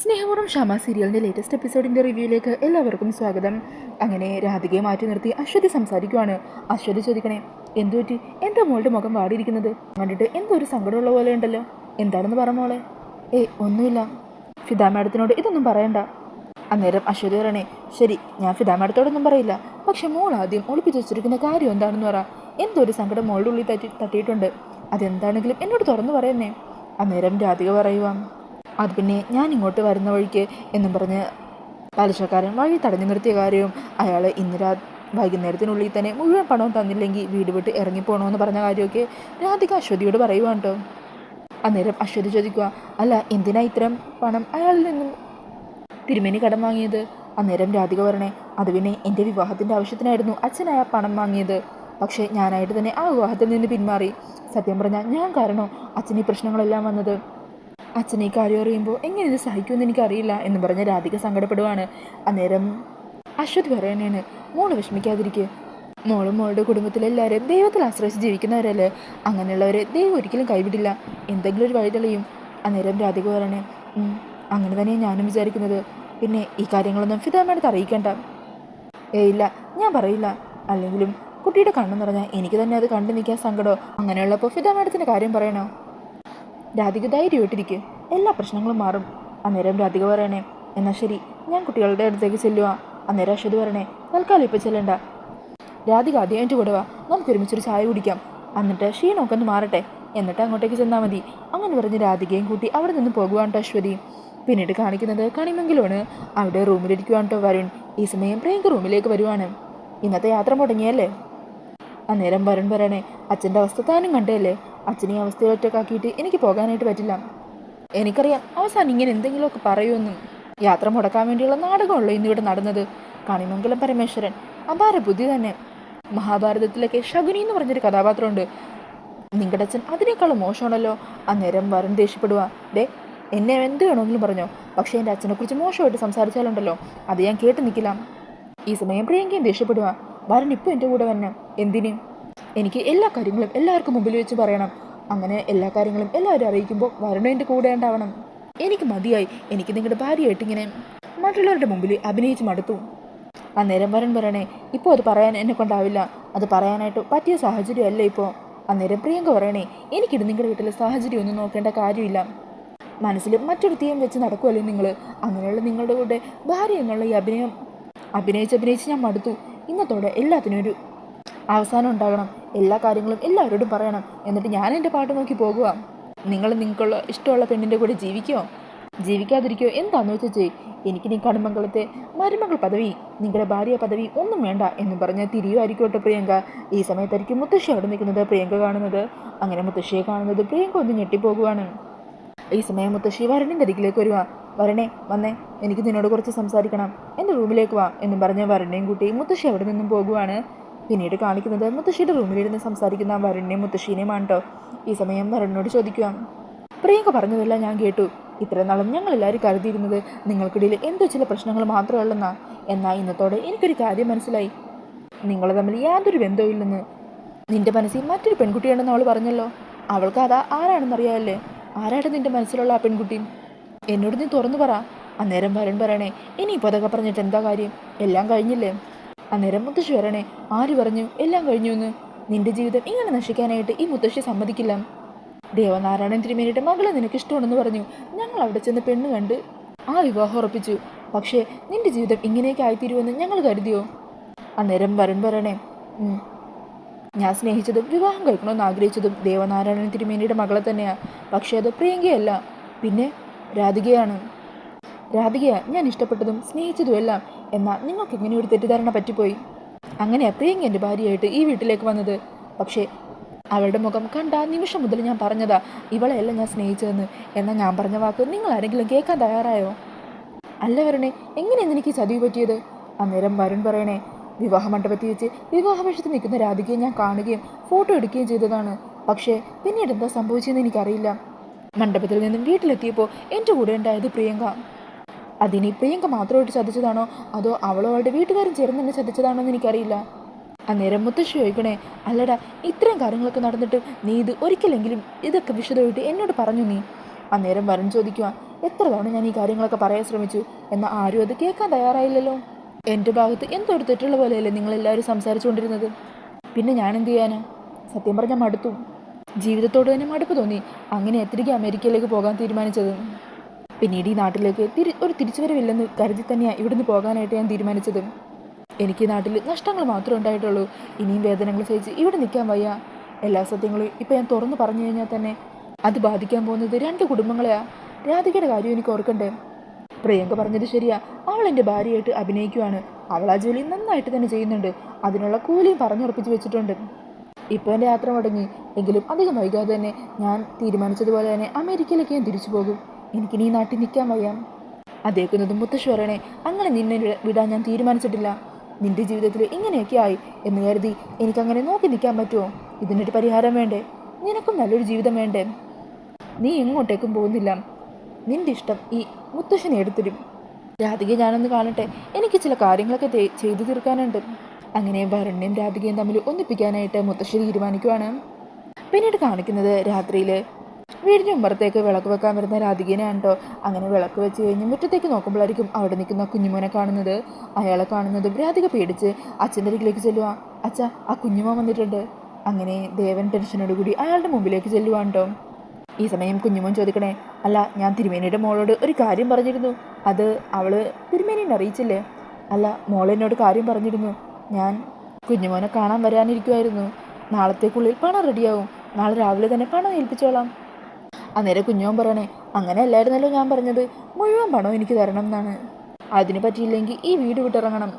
സ്നേഹപൂർവം ഷമ സീരിയലിന്റെ ലേറ്റസ്റ്റ് എപ്പിസോഡിന്റെ റിവ്യൂയിലേക്ക് എല്ലാവർക്കും സ്വാഗതം. അങ്ങനെ രാധികയെ മാറ്റി നിർത്തി അശ്വതി സംസാരിക്കുവാണ്. അശ്വതി ചോദിക്കണേ എന്തു പറ്റി? എന്താ മോളുടെ മുഖം വാടിയിരിക്കുന്നത്? കണ്ടിട്ട് എന്തോ ഒരു സങ്കടമുള്ള പോലെ ഉണ്ടല്ലോ. എന്താണെന്ന് പറ മോളെ. ഏയ് ഒന്നുമില്ല. ഫിദാ മാഡത്തിനോട് ഇതൊന്നും പറയണ്ട. അന്നേരം അശ്വതി പറയണേ ശരി ഞാൻ ഫിദാ മാഡത്തോടൊന്നും പറയില്ല. പക്ഷെ മോൾ ആദ്യം ഒളിപ്പിച്ച് വെച്ചിരിക്കുന്ന കാര്യം എന്താണെന്ന് പറ. എന്തോ ഒരു സങ്കടം മോളുടെ ഉള്ളിൽ തട്ടി തട്ടിയിട്ടുണ്ട്. അതെന്താണെങ്കിലും എന്നോട് തുറന്നു പറയുന്നേ. അന്നേരം രാധിക പറയുവാം അത് പിന്നെ ഞാൻ ഇങ്ങോട്ട് വരുന്ന വഴിക്ക് എന്നും പറഞ്ഞ് പലിശക്കാരൻ വഴി തടഞ്ഞു നിർത്തിയ കാര്യവും അയാൾ ഇന്ന് രാ വൈകുന്നേരത്തിനുള്ളിൽ തന്നെ മുഴുവൻ പണവും തന്നില്ലെങ്കിൽ വീട് വിട്ട് ഇറങ്ങിപ്പോണമെന്ന് പറഞ്ഞ കാര്യമൊക്കെ രാധിക അശ്വതിയോട് പറയുവാണ് കേട്ടോ. അന്നേരം അശ്വതി ചോദിക്കുക അല്ല എന്തിനാ ഇത്തരം പണം അയാളിൽ നിന്നും തിരുമേനി കടം വാങ്ങിയത്? അന്നേരം രാധിക പറഞ്ഞേ അത് പിന്നെ എന്റെ വിവാഹത്തിന്റെ ആവശ്യത്തിനായിരുന്നു. അച്ഛനായ പണം വാങ്ങിയത്. പക്ഷേ ഞാനായിട്ട് തന്നെ ആ വിവാഹത്തിൽ നിന്ന് പിന്മാറി. സത്യം പറഞ്ഞാൽ ഞാൻ കാരണം അച്ഛൻ ഈ പ്രശ്നങ്ങളെല്ലാം വന്നത്? അച്ഛനെ ഈ കാര്യം അറിയുമ്പോൾ എങ്ങനെ ഇത് സഹിക്കുമെന്ന് എനിക്കറിയില്ല എന്ന് പറഞ്ഞ് രാധിക സങ്കടപ്പെടുവാണ്. അന്നേരം അശ്വതി പറയണേന് മോൾ വിഷമിക്കാതിരിക്കുക മോളും മോളുടെ കുടുംബത്തിലെല്ലാവരും ദൈവത്തിൽ ആശ്രയിച്ച് ജീവിക്കുന്നവരല്ലേ? അങ്ങനെയുള്ളവരെ ദൈവം ഒരിക്കലും കൈവിടില്ല. എന്തെങ്കിലും ഒരു വഴി തെളിയും. അന്നേരം രാധിക പറയണേ "ഉം, അങ്ങനെ തന്നെയാണ് ഞാനും വിചാരിക്കുന്നത്. പിന്നെ ഈ കാര്യങ്ങളൊന്നും ഫിതാമേടത്ത് അറിയിക്കേണ്ട. ഏ ഇല്ല ഞാൻ പറയില്ല. അല്ലെങ്കിലും കുട്ടിയുടെ കണ്ണെന്ന് പറഞ്ഞാൽ എനിക്ക് തന്നെ അത് കണ്ടു നിൽക്കാൻ സങ്കടമോ അങ്ങനെയുള്ളപ്പോൾ ഫിതാമേടത്തിന്റെ കാര്യം പറയണോ? രാധിക ധൈര്യമായിട്ടിരിക്കുക എല്ലാ പ്രശ്നങ്ങളും മാറും. അന്നേരം രാധിക പറയണേ എന്നാൽ ശരി ഞാൻ കുട്ടികളുടെ അടുത്തേക്ക് ചെല്ലുക അന്നേരം അശ്വതി പറയണേ തൽക്കാലം ഇപ്പം ചെല്ലണ്ട. രാധിക ആദ്യമായിട്ട് എന്റെ കൂടെ വാ നമുക്ക് ഒരുമിച്ചൊരു ചായ കുടിക്കാം. എന്നിട്ട് ക്ഷീണമൊക്കെ ഒന്ന് മാറട്ടെ. എന്നിട്ട് അങ്ങോട്ടേക്ക് ചെന്നാൽ മതി. അങ്ങനെ പറഞ്ഞ് രാധികയും കൂട്ടി അവിടെ നിന്ന് പോകുവാണ് അശ്വതി. പിന്നീട് കാണിക്കുന്നത് കണിമെങ്കിലുമാണ് അവിടെ റൂമിലിരിക്കുവാണ് കേട്ടോ വരുൺ. ഈ സമയം പ്രിയങ്ക റൂമിലേക്ക് വരുവാണ്. ഇന്നത്തെ യാത്ര മുടങ്ങിയല്ലേ? അന്നേരം വരുൺ പറയണേ അച്ഛന്റെ അവസ്ഥ താനും കണ്ടല്ലേ അച്ഛനെ അവസ്ഥയിൽ ഒറ്റക്കാക്കിയിട്ട് എനിക്ക് പോകാനായിട്ട് പറ്റില്ല. എനിക്കറിയാം അവസാനം ഇങ്ങനെ എന്തെങ്കിലുമൊക്കെ പറയുമെന്നും. യാത്ര മുടക്കാൻ വേണ്ടിയുള്ള നാടകമുള്ളൂ ഇന്നിവിടെ നടന്നത്. കണിമംഗലം പരമേശ്വരൻ. അപാര ബുദ്ധി തന്നെ. മഹാഭാരതത്തിലൊക്കെ ശകുനി എന്ന് പറഞ്ഞൊരു കഥാപാത്രമുണ്ട്. നിങ്ങളുടെ അച്ഛൻ അതിനേക്കാളും മോശമാണല്ലോ. അന്നേരം വരൻ ദേഷ്യപ്പെടുക ദേ എന്നെ എന്ത് വേണമെങ്കിലും പറഞ്ഞോ. പക്ഷേ എന്റെ അച്ഛനെക്കുറിച്ച് മോശമായിട്ട് സംസാരിച്ചാലുണ്ടല്ലോ. അത് ഞാൻ കേട്ട് നിൽക്കില്ല ഈ സമയം പ്രിയങ്കയും ദേഷ്യപ്പെടുക വരൻ ഇപ്പോൾ എന്റെ കൂടെ വന്നെ എന്തിന്? എനിക്ക് എല്ലാ കാര്യങ്ങളും എല്ലാവർക്കും മുമ്പിൽ വെച്ച് പറയണം. അങ്ങനെ എല്ലാ കാര്യങ്ങളും എല്ലാവരും അറിയിക്കുമ്പോൾ വരണം എന്റെ കൂടെ ഉണ്ടാവണം? എനിക്ക് മതിയായി. എനിക്ക് നിങ്ങളുടെ ഭാര്യയായിട്ട് ഇങ്ങനെ മറ്റുള്ളവരുടെ മുമ്പിൽ അഭിനയിച്ച് മടുത്തു. അന്നേരം വരൻ പറയണേ ഇപ്പോൾ അത് പറയാൻ എന്നെ കൊണ്ടാവില്ല. അത് പറയാനായിട്ട് പറ്റിയ സാഹചര്യമല്ല ഇപ്പോൾ? അന്നേരം പ്രിയങ്ക പറയണേ എനിക്കിത് നിങ്ങളുടെ വീട്ടിലെ സാഹചര്യം ഒന്നും നോക്കേണ്ട കാര്യമില്ല. മനസ്സിൽ മറ്റൊരു തീയം വെച്ച് നടക്കുമല്ലേ നിങ്ങൾ അങ്ങനെയുള്ള നിങ്ങളുടെ കൂടെ ഭാര്യ എന്നുള്ള ഈ അഭിനയം അഭിനയിച്ച് അഭിനയിച്ച് ഞാൻ മടുത്തു. ഇന്നത്തോടെ എല്ലാത്തിനും ഒരു അവസാനം ഉണ്ടാകണം എല്ലാ കാര്യങ്ങളും എല്ലാവരോടും പറയണം. എന്നിട്ട് ഞാൻ എന്റെ പാട്ട് നോക്കി പോകുക നിങ്ങൾ നിങ്ങൾക്കുള്ള ഇഷ്ടമുള്ള പെണ്ണിന്റെ കൂടെ ജീവിക്കോ? ജീവിക്കാതിരിക്കോ? എന്താണെന്ന് വെച്ചാൽ ചെയ് എനിക്ക് നീ കടുമംഗലത്തെ മരുമകൾ പദവി നിങ്ങളുടെ ഭാര്യ പദവി ഒന്നും വേണ്ട എന്ന് പറഞ്ഞ് തിരിയുമായിരിക്കോട്ടെ പ്രിയങ്ക. ഈ സമയത്തായിരിക്കും മുത്തശ്ശി അവിടെ നിൽക്കുന്നത് പ്രിയങ്ക കാണുന്നത്. അങ്ങനെ മുത്തശ്ശിയെ കാണുന്നത് പ്രിയങ്ക ഒന്ന് ഞെട്ടിപ്പോകുവാണ്. ഈ സമയം മുത്തശ്ശി വരണിന്റെ അരികിലേക്ക് വരുവാ. വരണേ വന്നേ. എനിക്ക് നിന്നോട് കുറച്ച് സംസാരിക്കണം. എന്റെ റൂമിലേക്ക് വാ എന്ന് പറഞ്ഞ് വരണേയും കൂട്ടി മുത്തശ്ശി അവിടെ നിന്നും പോകുവാണ്. പിന്നീട് കാണിക്കുന്നത് മുത്തശ്ശിയുടെ റൂമിലിരുന്ന് സംസാരിക്കുന്ന വരുണിനെയും മുത്തശ്ശീനെയുമാണ് കേട്ടോ ഈ സമയം വരുണിനോട് ചോദിക്കുക. പ്രിയങ്ക പറഞ്ഞതെല്ലാം ഞാൻ കേട്ടു. ഇത്ര നാളും ഞങ്ങൾ എല്ലാവരും കരുതിയിരുന്നത് നിങ്ങൾക്കിടയിൽ എന്തോ ചില പ്രശ്നങ്ങൾ മാത്രമേ ഉള്ളെന്നാ എന്നാൽ ഇന്നത്തോടെ എനിക്കൊരു കാര്യം മനസ്സിലായി. നിങ്ങൾ തമ്മിൽ യാതൊരു ബന്ധവുമില്ലെന്ന് നിന്റെ മനസ്സിൽ മറ്റൊരു പെൺകുട്ടിയാണെന്ന് അവൾ പറഞ്ഞല്ലോ. അവൾക്ക് അതാ ആരാണെന്നറിയാമല്ലേ ആരാണ് നിന്റെ മനസ്സിലുള്ള ആ പെൺകുട്ടി? എന്നോട് നീ തുറന്നു പറ. അന്നേരം വരൻ പറയണേ ഇനിയിപ്പോൾ അതൊക്കെ പറഞ്ഞിട്ട് എന്താ കാര്യം? എല്ലാം കഴിഞ്ഞില്ലേ? അന്നേരം മുത്തശ്ശി വരണേ. ആര് പറഞ്ഞു? എല്ലാം കഴിഞ്ഞു എന്ന്. നിന്റെ ജീവിതം ഇങ്ങനെ നശിക്കാനായിട്ട് ഈ മുത്തശ്ശി സമ്മതിക്കില്ല. ദേവനാരായണൻ തിരുമേനിയുടെ മകളെ നിനക്ക് ഇഷ്ടമാണെന്ന് പറഞ്ഞു. ഞങ്ങൾ അവിടെ ചെന്ന് പെണ്ണ് കണ്ട് ആ വിവാഹം ഉറപ്പിച്ചു. പക്ഷേ നിന്റെ ജീവിതം ഇങ്ങനെയൊക്കെ ആയിത്തീരുമെന്ന് ഞങ്ങൾ കരുതിയോ? അന്നേരം പറയണേ "ഉം, ഞാൻ സ്നേഹിച്ചതും വിവാഹം കഴിക്കണമെന്ന് ആഗ്രഹിച്ചതും ദേവനാരായണൻ തിരുമേനിയുടെ മകളെ തന്നെയാണ് പക്ഷേ അത് പ്രിയങ്കയല്ല. പിന്നെ രാധികയാണ്. രാധികയാ ഞാൻ ഇഷ്ടപ്പെട്ടതും സ്നേഹിച്ചതും എല്ലാം. എന്നാൽ നിങ്ങൾക്ക് ഇങ്ങനെ ഒരു തെറ്റിദ്ധാരണ പറ്റിപ്പോയി. അങ്ങനെയാ പ്രിയങ്ക എന്റെ ഭാര്യയായിട്ട് ഈ വീട്ടിലേക്ക് വന്നത്. പക്ഷേ അവളുടെ മുഖം കണ്ട നിമിഷം മുതൽ ഞാൻ പറഞ്ഞതാ ഇവളെയല്ല ഞാൻ സ്നേഹിച്ചതെന്ന്. എന്നാൽ ഞാൻ പറഞ്ഞ വാക്ക് നിങ്ങൾ ആരെങ്കിലും കേൾക്കാൻ തയ്യാറായോ? അല്ല വരണേ എങ്ങനെയാണ് എനിക്ക് ചതിവ് പറ്റിയത്? അന്നേരം വരുൺ പറയണേ വിവാഹ മണ്ഡപത്തിൽ വെച്ച് വിവാഹവേഷത്തിൽ നിൽക്കുന്ന രാധികയെ ഞാൻ കാണുകയും ഫോട്ടോ എടുക്കുകയും ചെയ്തതാണ്. പക്ഷേ പിന്നീട് എന്താ സംഭവിച്ചതെന്ന് എനിക്കറിയില്ല. മണ്ഡപത്തിൽ നിന്നും വീട്ടിലെത്തിയപ്പോൾ എന്റെ കൂടെ ഉണ്ടായത് പ്രിയങ്ക. അതിനി പ്രിയങ്ക മാത്രമായിട്ട് ചതിച്ചതാണോ? അതോ അവളോ അവളുടെ വീട്ടുകാരും ചേർന്ന് തന്നെ ചതിച്ചതാണോ എന്ന് എനിക്കറിയില്ല. അന്നേരം മുത്തശ്ശി ചോദിക്കണേ അല്ലടാ ഇത്രയും കാര്യങ്ങളൊക്കെ നടന്നിട്ട് നീ ഇത് ഒരിക്കലെങ്കിലും ഇതൊക്കെ വിശദമായിട്ട് എന്നോട് പറഞ്ഞു നീ? അന്നേരം വരൻ ചോദിക്കുക എത്ര തവണ ഞാൻ ഈ കാര്യങ്ങളൊക്കെ പറയാൻ ശ്രമിച്ചു? എന്നാൽ ആരും അത് കേൾക്കാൻ തയ്യാറായില്ലല്ലോ? എന്റെ ഭാഗത്ത് എന്തോ ഒരു തെറ്റുള്ള പോലെയല്ലേ നിങ്ങളെല്ലാവരും സംസാരിച്ചുകൊണ്ടിരുന്നത്? പിന്നെ ഞാൻ എന്ത് ചെയ്യാനാ? സത്യം പറഞ്ഞാൽ മടുത്തു. ജീവിതത്തോട് തന്നെ മടുപ്പ് തോന്നി. അങ്ങനെ എത്തിരിക്കും അമേരിക്കയിലേക്ക് പോകാൻ തീരുമാനിച്ചത്. പിന്നീട് ഈ നാട്ടിലേക്ക് തിരി ഒരു തിരിച്ചുവരവില്ലെന്ന് കരുതി തന്നെയാണ് ഇവിടുന്ന് പോകാനായിട്ട് ഞാൻ തീരുമാനിച്ചത്. എനിക്ക് നാട്ടിൽ നഷ്ടങ്ങൾ മാത്രമേ ഉണ്ടായിട്ടുള്ളൂ. ഇനിയും വേദനകൾ സഹിച്ച് ഇവിടെ നിൽക്കാൻ വയ്യ. എല്ലാ സത്യങ്ങളും ഇപ്പോൾ ഞാൻ തുറന്നു പറഞ്ഞു കഴിഞ്ഞാൽ തന്നെ അത് ബാധിക്കാൻ പോകുന്നത് രണ്ട് കുടുംബങ്ങളെയാ. രാധികയുടെ കാര്യം എനിക്ക് ഓർക്കണ്ടേ? പ്രിയങ്ക പറഞ്ഞത് ശരിയാ. അവൾ എന്റെ ഭാര്യയായിട്ട് അഭിനയിക്കുവാണ്. അവൾ ആ ജോലി നന്നായിട്ട് തന്നെ ചെയ്യുന്നുണ്ട്. അതിനുള്ള കൂലിയും പറഞ്ഞുറപ്പിച്ച് വെച്ചിട്ടുണ്ട്. ഇപ്പോൾ എന്റെ യാത്ര മുടങ്ങി. എങ്കിലും അധികം വൈകാതെ തന്നെ ഞാൻ തീരുമാനിച്ചതുപോലെ തന്നെ അമേരിക്കയിലേക്ക് ഞാൻ തിരിച്ചു പോകും. എനിക്കിനി നീ നാട്ടിൽ നിൽക്കാൻ വയ്യ. അതേക്കുന്നതും മുത്തശ്വരനെ അങ്ങനെ നിന്നെ വിടാൻ ഞാൻ തീരുമാനിച്ചിട്ടില്ല. നിന്റെ ജീവിതത്തിൽ ഇങ്ങനെയൊക്കെ ആയി എന്ന് കരുതി എനിക്കങ്ങനെ നോക്കി നിൽക്കാൻ പറ്റുമോ? ഇതിനൊരു പരിഹാരം വേണ്ടേ? നിനക്കും നല്ലൊരു ജീവിതം വേണ്ടേ? നീ എങ്ങോട്ടേക്കും പോകുന്നില്ല. നിന്റെ ഇഷ്ടം ഈ മുത്തശ്ശനെ എടുത്തിരും രാധികയെ ഞാനൊന്ന് കാണട്ടെ. എനിക്ക് ചില കാര്യങ്ങളൊക്കെ ചെയ്തു തീർക്കാനുണ്ട്. അങ്ങനെ ഭരണ്യം രാധികയും തമ്മിൽ ഒന്നിപ്പിക്കാനായിട്ട് മുത്തശ്ശി തീരുമാനിക്കുവാണ്. പിന്നീട് കാണിക്കുന്നത് രാത്രിയിൽ വീടിന് ഉമ്മറത്തേക്ക് വിളക്ക് വെക്കാൻ വരുന്ന രാധികേനെയാണ് കേട്ടോ അങ്ങനെ വിളക്ക് വെച്ച് കഴിഞ്ഞ് മുറ്റത്തേക്ക് നോക്കുമ്പോഴായിരിക്കും അവിടെ നിൽക്കുന്ന കുഞ്ഞുമോനെ കാണുന്നത്. അയാളെ കാണുന്നത് രാധിക പേടിച്ച് അച്ഛന്റെ അരികിലേക്ക് ചെല്ലുക അച്ഛ ആ കുഞ്ഞുമോൻ വന്നിട്ടുണ്ട്. അങ്ങനെ ദേവൻ ടെൻഷനോട് കൂടി അയാളുടെ മുമ്പിലേക്ക് ചെല്ലുവാണ് കേട്ടോ ഈ സമയം കുഞ്ഞുമോൻ ചോദിക്കണേ അല്ല ഞാൻ തിരുമേനിയുടെ മോളോട് ഒരു കാര്യം പറഞ്ഞിരുന്നു. അത് അവൾ തിരുമേനിനെ അറിയിച്ചില്ലേ? അല്ല മോളെന്നോട് കാര്യം പറഞ്ഞിരുന്നു. ഞാൻ കുഞ്ഞുമോനെ കാണാൻ വരാനിരിക്കുമായിരുന്നു നാളത്തേക്കുള്ളിൽ പണം റെഡിയാവും. നാളെ രാവിലെ തന്നെ പണം ഏൽപ്പിച്ചോളാം. അന്നേരം കുഞ്ഞോൻ പറയണേ അങ്ങനെ അല്ലായിരുന്നല്ലോ ഞാൻ പറഞ്ഞത്. മുഴുവൻ പണം എനിക്ക് തരണം എന്നാണ്. അതിന് പറ്റിയില്ലെങ്കിൽ ഈ വീട് വിട്ടിറങ്ങണം.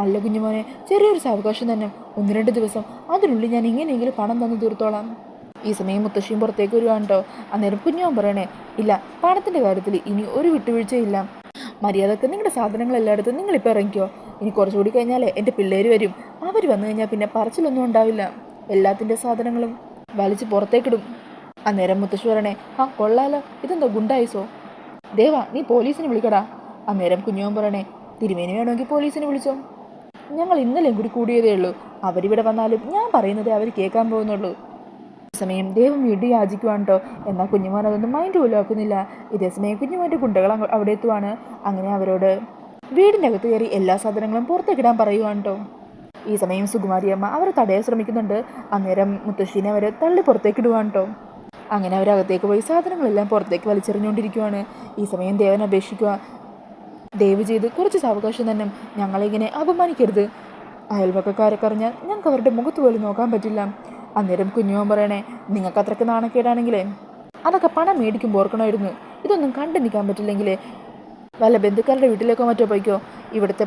അല്ല കുഞ്ഞുമോനെ ചെറിയൊരു സാവകാശം തന്നെ. ഒന്ന് രണ്ട് ദിവസം. അതിനുള്ളിൽ ഞാൻ ഇങ്ങനെയെങ്കിലും പണം തന്നു തീർത്തോളാം. ഈ സമയം മുത്തശ്ശിയും പുറത്തേക്ക് വരുവാണ് കേട്ടോ അന്നേരം കുഞ്ഞോൻ പറയണേ ഇല്ല പണത്തിന്റെ കാര്യത്തിൽ ഇനി ഒരു വിട്ടുവീഴ്ചയില്ല. മര്യാദയ്ക്ക് നിങ്ങളുടെ സാധനങ്ങൾ എല്ലായിടത്തും നിങ്ങളിപ്പോൾ ഇറങ്ങിക്കോ. ഇനി കുറച്ചുകൂടി കഴിഞ്ഞാലേ എന്റെ പിള്ളേർ വരും. അവർ വന്നു കഴിഞ്ഞാൽ പിന്നെ പറച്ചിലൊന്നും ഉണ്ടാവില്ല. എല്ലാത്തിന്റെ സാധനങ്ങളും വലിച്ച് പുറത്തേക്കിടും. അന്നേരം മുത്തശ്ശൂരനെ ആ കൊള്ളാലോ ഇതെന്തോ ഗുണ്ടായിസോ? ദേവാ നീ പോലീസിനെ വിളിക്കടാ. അന്നേരം കുഞ്ഞോൻ പറയണേ തിരുമേനി വേണമെങ്കിൽ പോലീസിനെ വിളിച്ചോ. ഞങ്ങൾ ഇന്നലെയും കൂടി കൂടിയതേ ഉള്ളൂ. അവരിവിടെ വന്നാലും ഞാൻ പറയുന്നതേ അവർ കേൾക്കാൻ പോകുന്നുള്ളൂ. സമയം ദേവം വീണ്ടും യാചിക്കുവാണ് കേട്ടോ എന്നാൽ കുഞ്ഞുമോൻ അതൊന്നും മൈൻഡ് പോലും ആക്കുന്നില്ല. ഇതേ സമയം കുഞ്ഞുമോന്റെ ഗുണ്ടകൾ അവിടെ എത്തുവാണ്. അങ്ങനെ അവരോട് വീടിന്റെ അകത്ത് കയറി എല്ലാ സാധനങ്ങളും പുറത്തേക്കിടാൻ പറയുവാണ് ഈ സമയം സുകുമാരിയമ്മ അവരെ തടയാൻ ശ്രമിക്കുന്നുണ്ട്. അന്നേരം മുത്തശ്ശീനെ അവരെ തള്ളി പുറത്തേക്കിടുവാണ് അങ്ങനെ അവരകത്തേക്ക് പോയി സാധനങ്ങളെല്ലാം പുറത്തേക്ക് വലിച്ചെറിഞ്ഞുകൊണ്ടിരിക്കുവാണ്. ഈ സമയം ദേവൻ അപേക്ഷിക്കുക. ദയവ് ചെയ്ത് കുറച്ച് സാവകാശം തന്നെ ഞങ്ങളിങ്ങനെ അപമാനിക്കരുത്. അയൽവക്കക്കാരൊക്കെ അറിഞ്ഞാൽ ഞങ്ങൾക്ക് അവരുടെ മുഖത്ത് പോലും നോക്കാൻ പറ്റില്ല. അന്നേരം കുഞ്ഞുമോൻ പറയണേ നിങ്ങൾക്ക് അത്രയ്ക്ക് നാണക്കേടാണെങ്കിലേ അതൊക്കെ പണം മേടിക്കും ഓർക്കണമായിരുന്നു. ഇതൊന്നും കണ്ടു നിൽക്കാൻ പറ്റില്ലെങ്കിലേ വല്ല ബന്ധുക്കാരുടെ വീട്ടിലേക്കോ മറ്റോ പോയിക്കോ. ഇവിടുത്തെ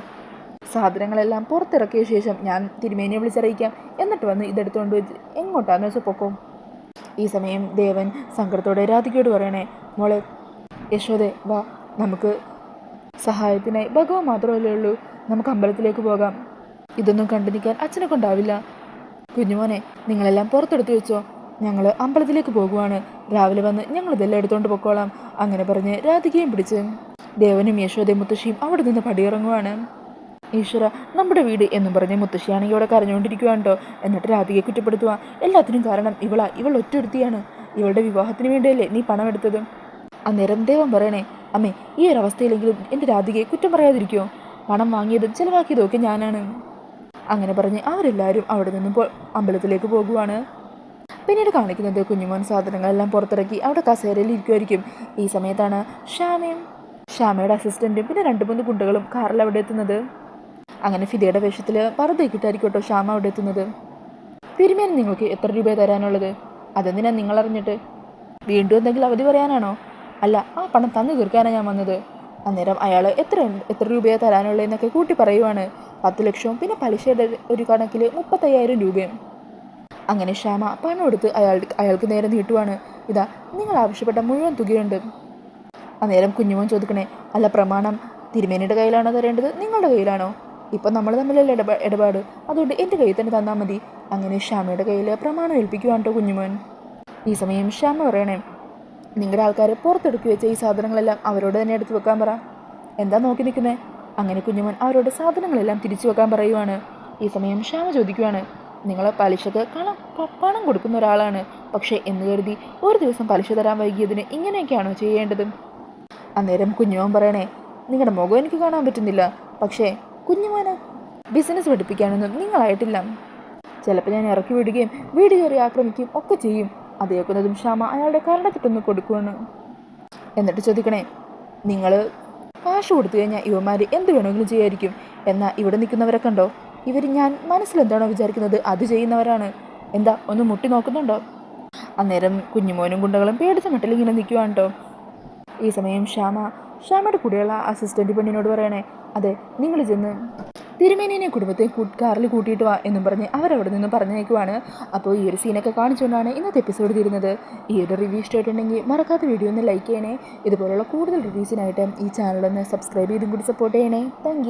സാധനങ്ങളെല്ലാം പുറത്തിറക്കിയ ശേഷം ഞാൻ തിരുമേനിയെ വിളിച്ചറിയിക്കാം. എന്നിട്ട് വന്ന് ഇതെടുത്തുകൊണ്ട് എങ്ങോട്ടാണെന്ന് വെച്ചാൽ പൊക്കോ. ഈ സമയം ദേവൻ സങ്കടത്തോടെ രാധികയോട് പറയണേ മോളെ യശോദേ വാ നമുക്ക് സഹായത്തിനായി ഭഗവാൻ മാത്രമല്ലേ ഉള്ളൂ. നമുക്ക് അമ്പലത്തിലേക്ക് പോകാം. ഇതൊന്നും കണ്ടു നിൽക്കാൻ അച്ഛനെ കൊണ്ടാവില്ല. കുഞ്ഞുമോനെ നിങ്ങളെല്ലാം പുറത്തെടുത്ത് വെച്ചോ. ഞങ്ങൾ അമ്പലത്തിലേക്ക് പോകുവാണ്. രാവിലെ വന്ന് ഞങ്ങൾ ഇതെല്ലാം എടുത്തുകൊണ്ട് പൊക്കോളാം അങ്ങനെ പറഞ്ഞ് രാധികയും പിടിച്ച് ദേവനും യശോദയും മുത്തശ്ശിയും അവിടെ നിന്ന് പടിയിറങ്ങുവാണ്. ഈശ്വര നമ്മുടെ വീട് എന്നും പറഞ്ഞ് മുത്തശ്ശിയാണെങ്കിൽ ഇവിടെ കരഞ്ഞുകൊണ്ടിരിക്കുകയാണ് കേട്ടോ എന്നിട്ട് രാധികയെ കുറ്റപ്പെടുത്തുക. എല്ലാത്തിനും കാരണം ഇവളാ. ഇവൾ ഒറ്റൊരുത്തിയാണ് ഇവളുടെ വിവാഹത്തിന് വേണ്ടിയല്ലേ നീ പണം എടുത്തത്? അന്നേരം ദേവൻ പറയണേ അമ്മേ ഈ ഒരു അവസ്ഥയിലെങ്കിലും എന്റെ രാധികയെ കുറ്റം പറയാതിരിക്കുമോ പണം വാങ്ങിയതും ചിലവാക്കിയതും ഒക്കെ ഞാനാണ്. അങ്ങനെ പറഞ്ഞ് അവരെല്ലാവരും അവിടെ നിന്നും അമ്പലത്തിലേക്ക് പോകുവാണ്. പിന്നീട് കാണിക്കുന്നത് കുഞ്ഞുമോൻ സാധനങ്ങളെല്ലാം പുറത്തിറക്കി അവിടെ കസേരയിൽ ഇരിക്കുമായിരിക്കും ഈ സമയത്താണ് ശ്യാമയും ശ്യാമയുടെ അസിസ്റ്റന്റും പിന്നെ രണ്ട് മൂന്ന് ഗുണ്ടകളും കാറിൽ അവിടെ എത്തുന്നത്. അങ്ങനെ ഫിദയുടെ വേഷത്തിൽ പറത്തേക്കിട്ടായിരിക്കും കേട്ടോ ശ്യാമ അവിടെ എത്തുന്നത്. തിരുമേനി നിങ്ങൾക്ക് എത്ര രൂപ തരാനുള്ളത്? അതെന്തിനാ നിങ്ങൾ അറിഞ്ഞിട്ട് വീണ്ടും എന്തെങ്കിലും അവധി പറയാനാണോ? അല്ല ആ പണം തന്നു തീർക്കാനാണ് ഞാൻ വന്നത്. അന്നേരം അയാൾ എത്ര എത്ര രൂപയാണ് തരാനുള്ളതെന്നൊക്കെ കൂട്ടി പറയുവാണ്. പത്ത് ലക്ഷവും പിന്നെ പലിശയുടെ ഒരു കണക്കിൽ മുപ്പത്തയ്യായിരം രൂപയും. അങ്ങനെ ശ്യാമ പണം എടുത്ത് അയാൾ അയാൾക്ക് നേരെ നീട്ടുവാണ്. ഇതാ നിങ്ങൾ ആവശ്യപ്പെട്ട മുഴുവൻ തുകയുണ്ട്. അന്നേരം കുഞ്ഞുമോൻ ചോദിക്കണേ അല്ല പ്രമാണം തിരുമേനിയുടെ കയ്യിലാണോ തരേണ്ടത്? നിങ്ങളുടെ കയ്യിലാണോ? ഇപ്പം നമ്മൾ തമ്മിലല്ലേ ഇടപാ ഇടപാട്? അതുകൊണ്ട് എന്റെ കയ്യിൽ തന്നെ തന്നാൽ മതി. അങ്ങനെ ശ്യാമയുടെ കയ്യിൽ പ്രമാണം ഏൽപ്പിക്കുവാണ് കേട്ടോ കുഞ്ഞുമോൻ. ഈ സമയം ശ്യാമ പറയണേ നിങ്ങളുടെ ആൾക്കാർ പുറത്തെടുക്കി വെച്ച ഈ സാധനങ്ങളെല്ലാം അവരോട് തന്നെ എടുത്തു വെക്കാൻ പറ. എന്താ നോക്കി നിൽക്കുന്നേ? അങ്ങനെ കുഞ്ഞുമോൻ അവരോട് സാധനങ്ങളെല്ലാം തിരിച്ചു വെക്കാൻ പറയുവാണ്. ഈ സമയം ശ്യാമ ചോദിക്കുവാണ് നിങ്ങൾ പലിശക്ക് കണം പണം കൊടുക്കുന്ന ഒരാളാണ്. പക്ഷേ എന്ന് കരുതി ഒരു ദിവസം പലിശ തരാൻ വൈകിയതിന് ഇങ്ങനെയൊക്കെയാണോ ചെയ്യേണ്ടത്? അന്നേരം കുഞ്ഞുമോൻ പറയണേ നിങ്ങളുടെ മുഖം എനിക്ക് കാണാൻ പറ്റുന്നില്ല. പക്ഷേ കുഞ്ഞുമോന് ബിസിനസ് പഠിപ്പിക്കാനൊന്നും നിങ്ങളായിട്ടില്ല. ചിലപ്പോൾ ഞാൻ ഇറക്കി വിടുകയും വീട് കയറി ആക്രമിക്കുകയും ഒക്കെ ചെയ്യും. അത് കേൾക്കുന്നതും ക്ഷമ അയാളുടെ കരണത്തിട്ടൊന്ന് കൊടുക്കുവാണ്. എന്നിട്ട് ചോദിക്കണേ നിങ്ങൾ കാശ് കൊടുത്തു കഴിഞ്ഞാൽ ഇവന്മാർ എന്ത് വേണമെങ്കിലും ചെയ്യായിരിക്കും? എന്നാൽ ഇവിടെ നിൽക്കുന്നവരെ കണ്ടോ? ഇവർ ഞാൻ മനസ്സിലെന്താണോ വിചാരിക്കുന്നത് അത് ചെയ്യുന്നവരാണ്. എന്താ ഒന്ന് മുട്ടി നോക്കുന്നുണ്ടോ? അന്നേരം കുഞ്ഞുമോനും ഗുണ്ടകളും പേടിച്ച മട്ടിൽ ഇങ്ങനെ നിൽക്കുവാണ് കേട്ടോ ഈ സമയം ശ്യാമ ശ്യാമയുടെ കൂടെയുള്ള അസിസ്റ്റന്റ് പെണ്ണിനോട് പറയണേ അതെ നിങ്ങൾ ചെന്ന് തിരുമേനിനെ കുടുംബത്തെ കാറിൽ കൂട്ടിയിട്ട് വാ എന്നും പറഞ്ഞ് അവരവിടെ നിന്ന് പറഞ്ഞേക്കുവാണ് അപ്പോൾ ഈ ഒരു സീനൊക്കെ കാണിച്ചുകൊണ്ടാണ് ഇന്നത്തെ എപ്പിസോഡ് തീരുന്നത്. ഈ ഒരു റിവ്യൂ ഇഷ്ടമായിട്ടുണ്ടെങ്കിൽ മറക്കാത്ത വീഡിയോ ഒന്ന് ലൈക്ക് ചെയ്യണേ. ഇതുപോലുള്ള കൂടുതൽ റിവ്യൂസിനായിട്ട് ഈ ചാനലൊന്ന് സബ്സ്ക്രൈബ് ചെയ്തും കൂടി സപ്പോർട്ട് ചെയ്യണേ. താങ്ക്